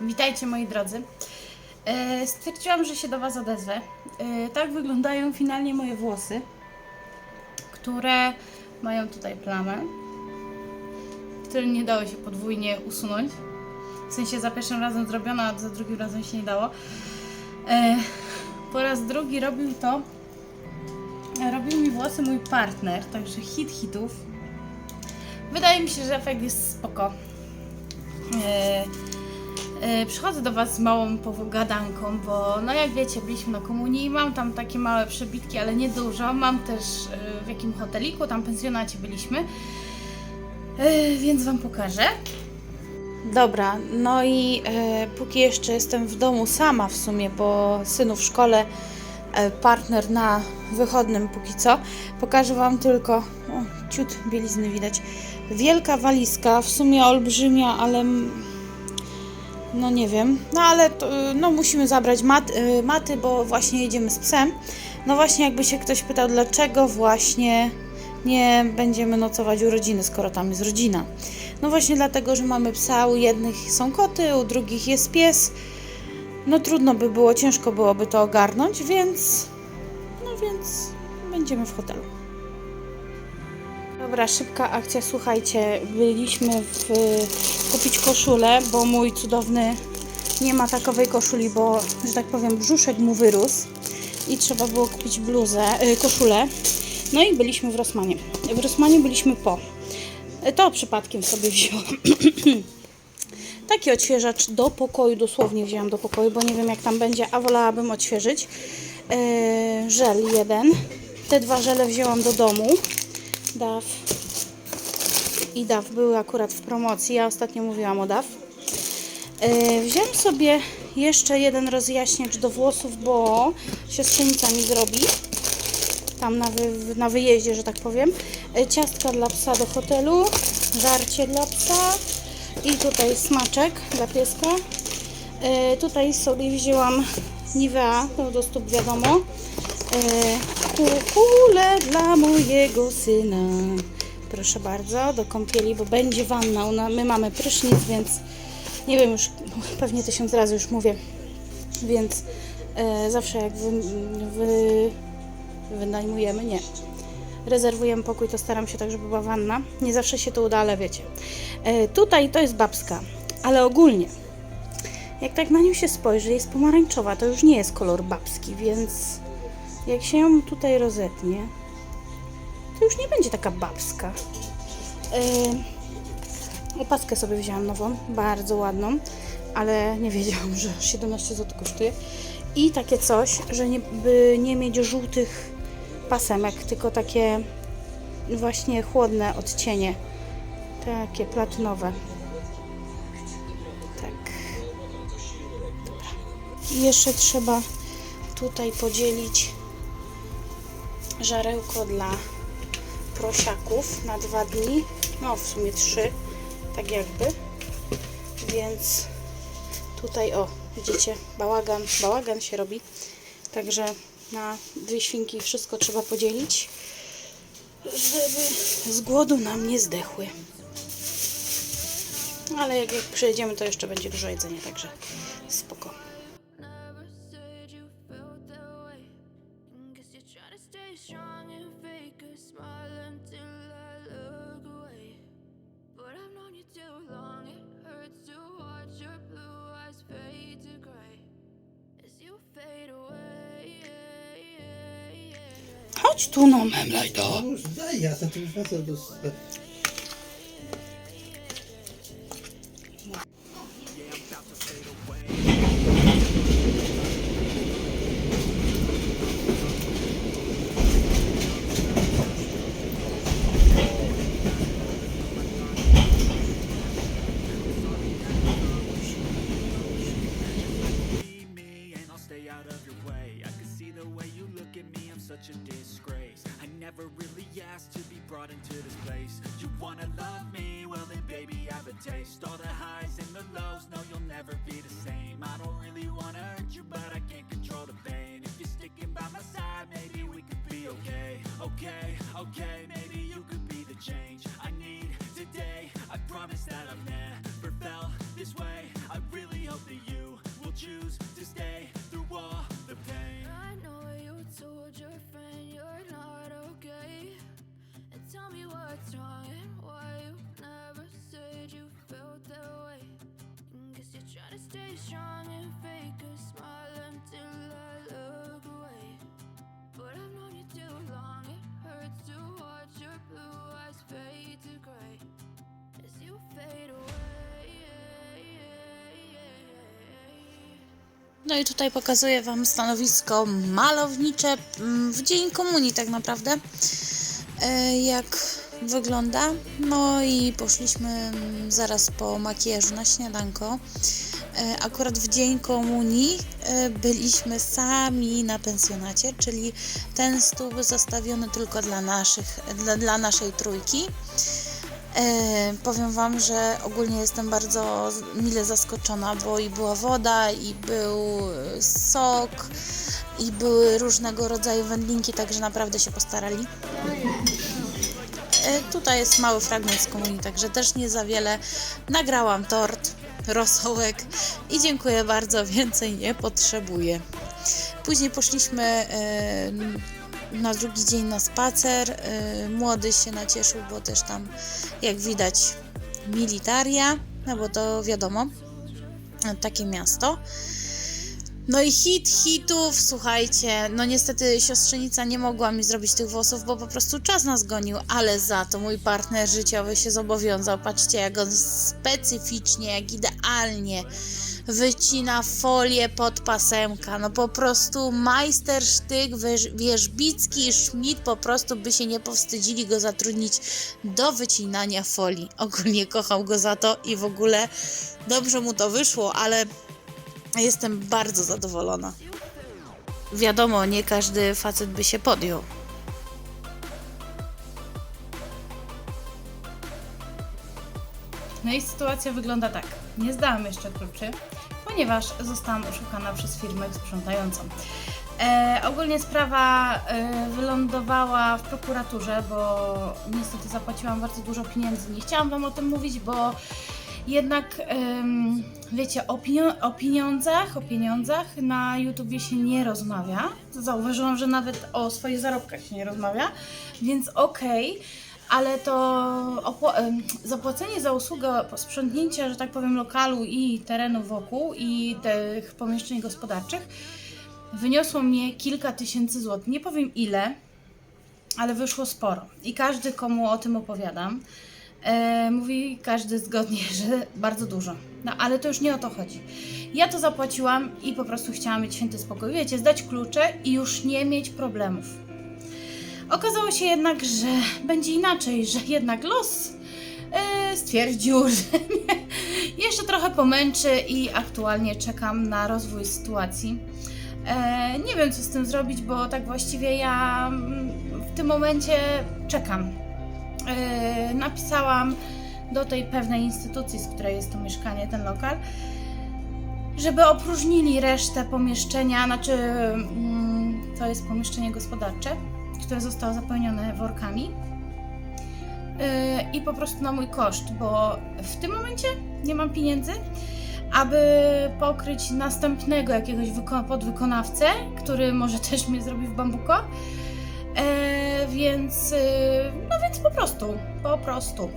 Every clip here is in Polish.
Witajcie moi drodzy. E, Stwierdziłam, że się do Was odezwę. E, Tak wyglądają finalnie moje włosy, które mają tutaj plamę, które nie dało się podwójnie usunąć. W sensie za pierwszym razem zrobiono, a za drugim razem się nie dało. E, Po raz drugi robił to, robił mi włosy mój partner, także hit hitów. Wydaje mi się, że efekt jest spoko. E, Przychodzę do Was z małą pogadanką, bo no jak wiecie, byliśmy na komunii, mam tam takie małe przebitki, ale nie dużo. Mam też e, w jakim hoteliku, tam pensjonacie byliśmy, E, więc Wam pokażę. Dobra, no i e, póki jeszcze jestem w domu sama w sumie, bo synu w szkole, e, partner na wychodnym póki co, pokażę Wam tylko, o, ciut bielizny widać, wielka walizka, w sumie olbrzymia, ale no nie wiem, no ale to, no musimy zabrać mat, y, maty, bo właśnie jedziemy z psem. No właśnie jakby się ktoś pytał, dlaczego właśnie nie będziemy nocować u rodziny, skoro tam jest rodzina. No właśnie dlatego, że mamy psa, u jednych są koty, u drugich jest pies. No trudno by było, ciężko byłoby to ogarnąć, więc no więc będziemy w hotelu. Dobra, szybka akcja, słuchajcie, byliśmy w, kupić koszulę, bo mój cudowny nie ma takowej koszuli, bo, że tak powiem, brzuszek mu wyrósł i trzeba było kupić bluzę, y, koszulę. No i byliśmy w Rosmanie. W Rosmanie byliśmy po. To przypadkiem sobie wzięłam. Taki odświeżacz do pokoju, dosłownie wzięłam do pokoju, bo nie wiem jak tam będzie, a wolałabym odświeżyć. Yy, żel jeden. Te dwa żele wzięłam do domu. DAF i DAF były akurat w promocji. Ja ostatnio mówiłam o DAF. Yy, wziąłem sobie jeszcze jeden rozjaśniacz do włosów, bo siostrzenica mi zrobi tam na, wy, na wyjeździe, że tak powiem. E, Ciastka dla psa do hotelu, żarcie dla psa i tutaj smaczek dla pieska. E, tutaj sobie wzięłam Nivea, to do stóp wiadomo. E, kukule dla mojego syna. Proszę bardzo, do kąpieli, bo będzie wanna. Ona, my mamy prysznic, więc nie wiem już, pewnie tysiąc razy już mówię. Więc e, zawsze jak wy, wy, wynajmujemy, nie. Rezerwujemy pokój, to staram się tak, żeby była wanna. Nie zawsze się to uda, ale wiecie. E, tutaj to jest babska, ale ogólnie, jak tak na nią się spojrzy, jest pomarańczowa, to już nie jest kolor babski, więc jak się ją tutaj rozetnie, to już nie będzie taka babska. E, opaskę sobie wzięłam nową, bardzo ładną, ale nie wiedziałam, że 17 zł kosztuje. I takie coś, że nie, by nie mieć żółtych pasemek, tylko takie właśnie chłodne odcienie. Takie platynowe. Tak. Dobra. I jeszcze trzeba tutaj podzielić żarełko dla prosiaków na dwa dni. No w sumie trzy, tak jakby. Więc tutaj o, widzicie, bałagan, bałagan się robi. Także na dwie świnki wszystko trzeba podzielić, żeby z głodu nam nie zdechły. Ale jak, jak przyjedziemy, to jeszcze będzie dużo jedzenia, także spoko. Chodź tu, no ja. stay strong and fake a smile until I look away. But I've known you too long, it hurts to watch your blue eyes fade to gray as you fade away. No i tutaj pokazuję Wam stanowisko malownicze mm, w Dzień Komunii tak naprawdę. E, jak wygląda. No i poszliśmy mm, zaraz po makijażu na śniadanko. E, Akurat w dzień komunii e, byliśmy sami na pensjonacie, czyli ten stół był zastawiony tylko dla, naszych, dla, dla naszej trójki. E, powiem Wam, że ogólnie jestem bardzo mile zaskoczona, bo i była woda, i był sok, i były różnego rodzaju wędlinki, także naprawdę się postarali. E, tutaj jest mały fragment z komunii, także też nie za wiele. Nagrałam tort, rosołek i dziękuję bardzo, więcej nie potrzebuję. Później poszliśmy e, na drugi dzień na spacer. E, młody się nacieszył, bo też tam, jak widać, militaria, no bo to wiadomo, takie miasto. No i hit hitów, słuchajcie, no niestety siostrzenica nie mogła mi zrobić tych włosów, bo po prostu czas nas gonił, ale za to mój partner życiowy się zobowiązał. Patrzcie, jak on specyficznie, jak idealnie wycina folię pod pasemka. No po prostu majstersztyk, Wierz- Wierzbicki i Schmidt po prostu by się nie powstydzili go zatrudnić do wycinania folii. Ogólnie kocham go za to i w ogóle dobrze mu to wyszło, ale Jestem bardzo zadowolona. Wiadomo, nie każdy facet by się podjął. No i sytuacja wygląda tak. Nie zdałam jeszcze kluczy, ponieważ zostałam oszukana przez firmę sprzątającą. E, ogólnie sprawa e, wylądowała w prokuraturze, bo niestety zapłaciłam bardzo dużo pieniędzy. Nie chciałam Wam o tym mówić, bo jednak wiecie, o, o pieniądzach, o pieniądzach na YouTubie się nie rozmawia. Zauważyłam, że nawet o swoich zarobkach się nie rozmawia, więc okej ale to zapłacenie za usługę sprzątnięcia, że tak powiem, lokalu i terenu wokół i tych pomieszczeń gospodarczych wyniosło mnie kilka tysięcy złotych. Nie powiem ile, ale wyszło sporo. I każdy, komu o tym opowiadam, e, mówi każdy zgodnie, że bardzo dużo. No ale to już nie o to chodzi. Ja to zapłaciłam i po prostu chciałam mieć święty spokój. Wiecie, zdać klucze i już nie mieć problemów. Okazało się jednak, że będzie inaczej, że jednak los e, stwierdził, że mnie jeszcze trochę pomęczy i aktualnie czekam na rozwój sytuacji. E, nie wiem, co z tym zrobić, bo tak właściwie ja mm, w tym momencie czekam. E, napisałam do tej pewnej instytucji, z której jest to mieszkanie, ten lokal, żeby opróżnili resztę pomieszczenia, znaczy mm, to jest pomieszczenie gospodarcze, które zostało zapełnione workami. Yy, I po prostu na mój koszt, bo w tym momencie nie mam pieniędzy, aby pokryć następnego jakiegoś wyko- podwykonawcę, który może też mnie zrobi w bambuko. E, więc, yy, no więc po prostu, po prostu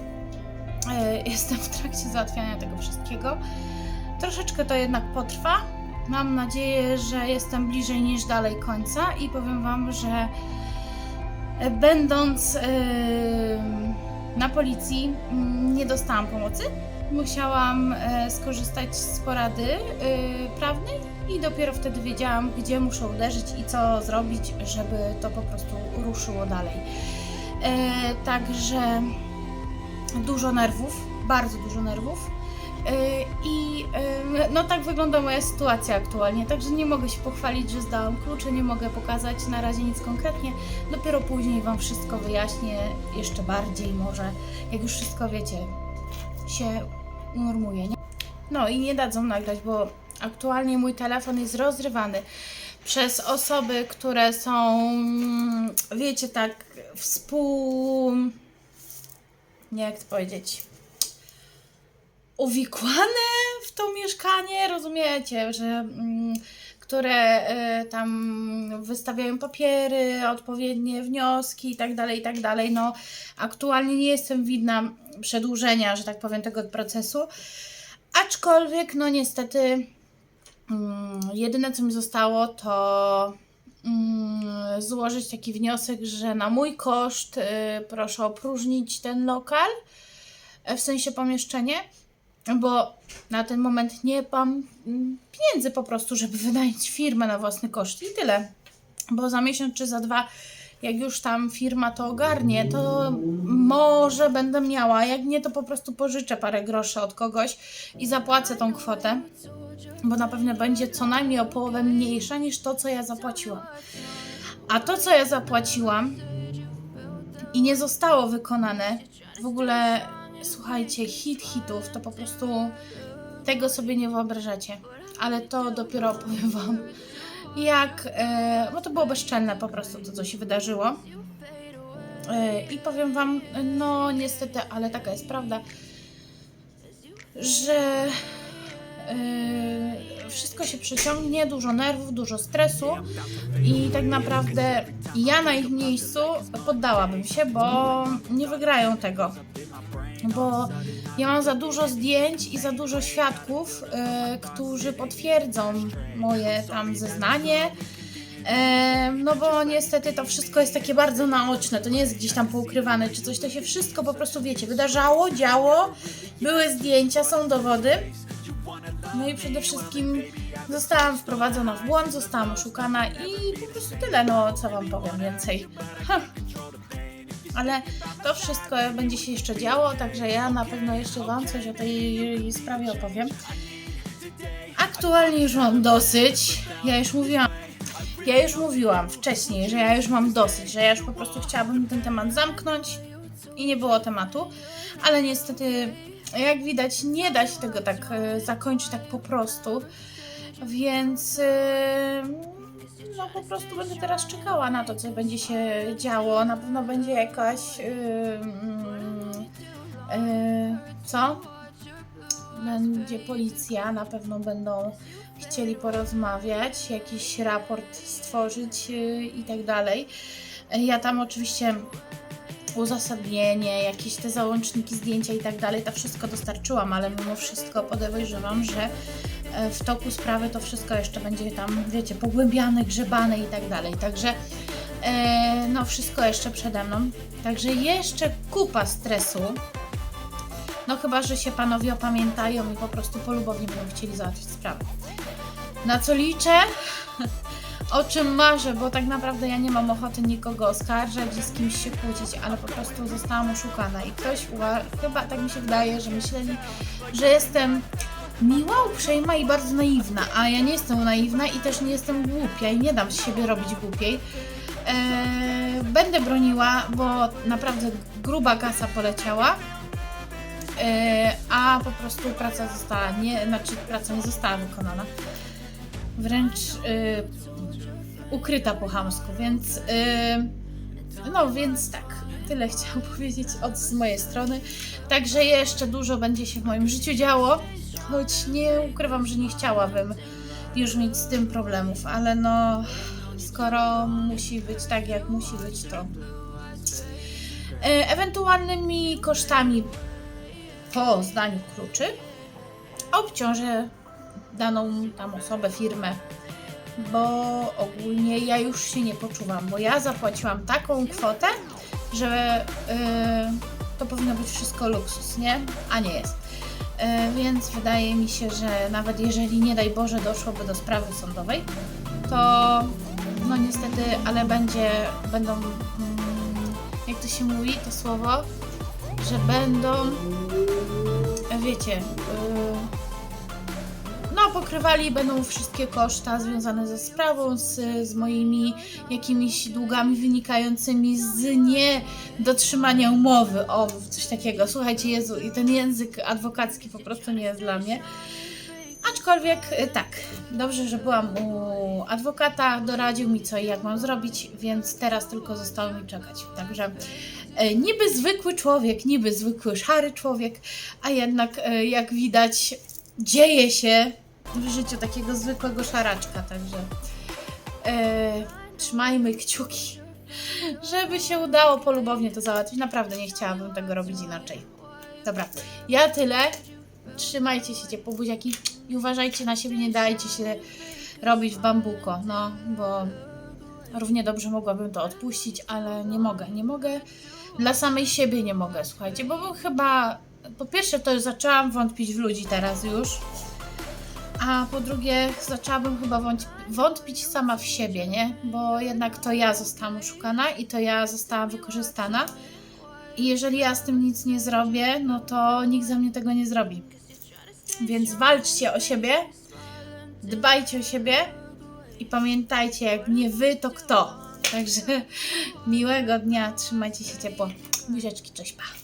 e, jestem w trakcie załatwiania tego wszystkiego. Troszeczkę to jednak potrwa. Mam nadzieję, że jestem bliżej niż dalej końca i powiem Wam, że e, będąc e, na policji mm, nie dostałam pomocy. Musiałam e, skorzystać z porady e, prawnej i dopiero wtedy wiedziałam, gdzie muszę uderzyć i co zrobić, żeby to po prostu ruszyło dalej. E, Także dużo nerwów, bardzo dużo nerwów. Yy, I yy, no tak wygląda moja sytuacja aktualnie, także nie mogę się pochwalić, że zdałam klucze, nie mogę pokazać na razie nic konkretnie. Dopiero później Wam wszystko wyjaśnię, jeszcze bardziej może, jak już wszystko wiecie, się unormuje. Nie? No i nie dadzą nagrać, bo aktualnie mój telefon jest rozrywany przez osoby, które są, mm, wiecie, tak współ... nie jak to powiedzieć uwikłane w to mieszkanie, rozumiecie, że mm, które e, tam wystawiają papiery, odpowiednie wnioski i tak dalej, i tak dalej. No, aktualnie nie jestem widna przedłużenia, że tak powiem, tego procesu. Aczkolwiek, no niestety, jedyne co mi zostało to mm, złożyć taki wniosek, że na mój koszt y, proszę opróżnić ten lokal, w sensie pomieszczenie bo na ten moment nie mam mm, pieniędzy po prostu, żeby wynająć firmę na własny koszt i tyle. Bo za miesiąc czy za dwa, jak już tam firma to ogarnie, to może będę miała. Jak nie, to po prostu pożyczę parę groszy od kogoś i zapłacę tą kwotę, bo na pewno będzie co najmniej o połowę mniejsza niż to, co ja zapłaciłam. A to, co ja zapłaciłam i nie zostało wykonane, w ogóle słuchajcie, hit hitów, to po prostu tego sobie nie wyobrażacie. Ale to dopiero opowiem Wam, jak. E, bo to było bezczelne po prostu to, co się wydarzyło. E, I powiem Wam, no niestety, ale taka jest prawda, że e, wszystko się przeciągnie, dużo nerwów, dużo stresu i tak naprawdę ja na ich miejscu poddałabym się, bo nie wygrają tego. Bo ja mam za dużo zdjęć i za dużo świadków, e, którzy potwierdzą moje tam zeznanie. E, no bo niestety to wszystko jest takie bardzo naoczne, to nie jest gdzieś tam poukrywane czy coś, to się wszystko po prostu wiecie, wydarzało, działo, były zdjęcia, są dowody. No i przede wszystkim zostałam wprowadzona w błąd, zostałam oszukana i po prostu tyle, no co wam powiem więcej. Ale to wszystko będzie się jeszcze działo, także ja na pewno jeszcze wam coś o tej sprawie opowiem. Aktualnie już mam dosyć. Ja już mówiłam. Ja już mówiłam wcześniej, że ja już mam dosyć, że ja już po prostu chciałabym ten temat zamknąć i nie było tematu, ale niestety, jak widać, nie da się tego tak e, zakończyć tak po prostu, więc e, no po prostu będę teraz czekała na to, co będzie się działo. Na pewno będzie jakaś e, mm, co? Będzie policja, na pewno będą chcieli porozmawiać, jakiś raport stworzyć i tak dalej. Ja tam oczywiście uzasadnienie, jakieś te załączniki, zdjęcia i tak dalej, to wszystko dostarczyłam, ale mimo wszystko podejrzewam, że e, w toku sprawy to wszystko jeszcze będzie tam, wiecie, pogłębiane, grzebane i tak dalej. Także e, no wszystko jeszcze przede mną. Także jeszcze kupa stresu. No chyba, że się panowie opamiętają i po prostu polubownie będą chcieli załatwić sprawę. Na co liczę? O czym marzę, bo tak naprawdę ja nie mam ochoty nikogo oskarżać i z kimś się kłócić, ale po prostu zostałam oszukana i ktoś chyba tak mi się wydaje, że myśleli, że jestem miła, uprzejma i bardzo naiwna, a ja nie jestem naiwna i też nie jestem głupia i nie dam z siebie robić głupiej. Eee, będę broniła, bo naprawdę gruba kasa poleciała. E, a po prostu praca została nie, znaczy praca nie została wykonana. Wręcz e, ukryta po chamsku, więc e, no więc tak, tyle chciałam powiedzieć od z mojej strony. Także jeszcze dużo będzie się w moim życiu działo, choć nie ukrywam, że nie chciałabym już mieć z tym problemów, ale no skoro musi być tak jak musi być, to e, ewentualnymi kosztami po zdaniu kluczy obciążę daną tam osobę, firmę, bo ogólnie ja już się nie poczuwam, bo ja zapłaciłam taką kwotę, że yy, to powinno być wszystko luksus, nie? A nie jest. Yy, więc wydaje mi się, że nawet jeżeli nie daj Boże doszłoby do sprawy sądowej, to no niestety, ale będzie, będą, mm, jak to się mówi, to słowo, że będą wiecie, yy, no pokrywali będą wszystkie koszta związane ze sprawą, z, z moimi jakimiś długami wynikającymi z niedotrzymania umowy. O, coś takiego. Słuchajcie, Jezu, i ten język adwokacki po prostu nie jest dla mnie. Aczkolwiek y, tak, dobrze, że byłam u adwokata, doradził mi co i jak mam zrobić, więc teraz tylko zostało mi czekać. Także e, niby zwykły człowiek, niby zwykły szary człowiek, a jednak e, jak widać dzieje się w życiu takiego zwykłego szaraczka, także e, trzymajmy kciuki, żeby się udało polubownie to załatwić. Naprawdę nie chciałabym tego robić inaczej. Dobra, ja tyle. Trzymajcie się ciepło buziaki i uważajcie na siebie, nie dajcie się robić w bambuko, no, bo równie dobrze mogłabym to odpuścić, ale nie mogę, nie mogę. Dla samej siebie nie mogę, słuchajcie, bo chyba po pierwsze to zaczęłam wątpić w ludzi teraz już, a po drugie zaczęłabym chyba wątp- wątpić sama w siebie, nie? Bo jednak to ja zostałam oszukana i to ja zostałam wykorzystana. I jeżeli ja z tym nic nie zrobię, no to nikt za mnie tego nie zrobi. Więc walczcie o siebie, dbajcie o siebie i pamiętajcie, jak nie wy, to kto. Także miłego dnia, trzymajcie się ciepło. Buziaczki, cześć, pa.